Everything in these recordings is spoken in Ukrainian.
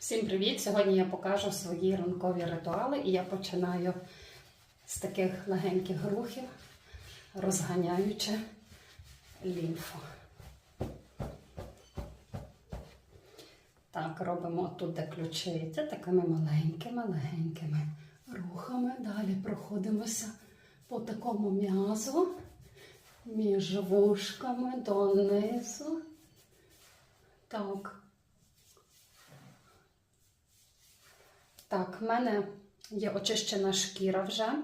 Всім привіт! Сьогодні я покажу свої ранкові ритуали і я починаю з таких легеньких рухів, розганяючи лімфу. Так, робимо тут, де ключиця, такими маленькими, легенькими рухами. Далі проходимося по такому м'язу між вушками донизу. Так. Так, в мене є очищена шкіра вже.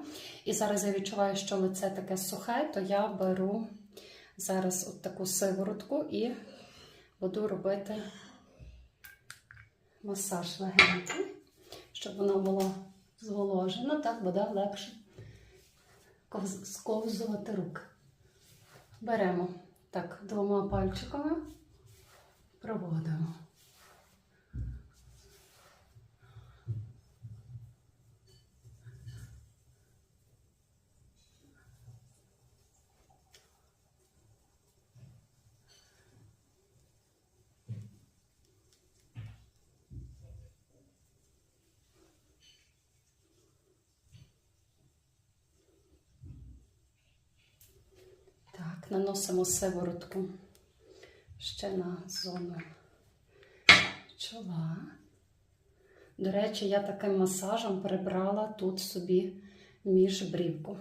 І зараз я відчуваю, що лице таке сухе, то я беру зараз от таку сиворотку і буду робити масаж легенький, щоб вона була зволожена, так буде легше сковзувати руки. Беремо так двома пальчиками, проводимо. Так, наносимо сиворотку ще на зону чола. До речі, я таким масажем прибрала тут собі між брівку.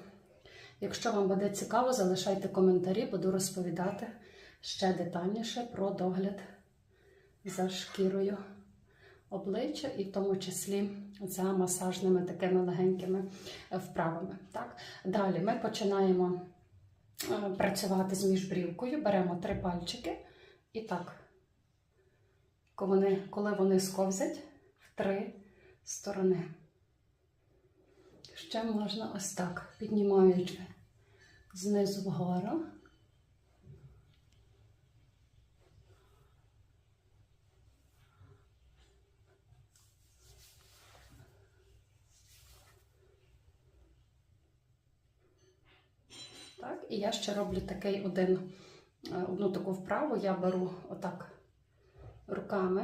Якщо вам буде цікаво, залишайте коментарі, буду розповідати ще детальніше про догляд за шкірою обличчя і в тому числі за масажними такими легенькими вправами. Так? Далі ми починаємо працювати з міжбрівкою, беремо три пальчики і так, коли вони, коли вони сковзять в три сторони. Ще можна ось так, піднімаючи знизу вгору. І я ще роблю такий один, е, одну таку вправу. Я беру отак руками,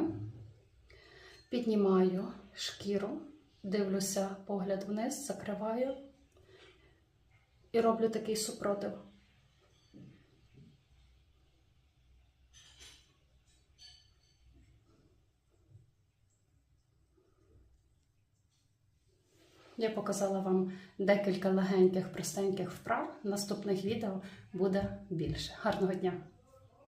піднімаю шкіру, дивлюся погляд вниз, закриваю і роблю такий супротив. Я показала вам декілька легеньких, простеньких вправ. Наступних відео буде більше. Гарного дня!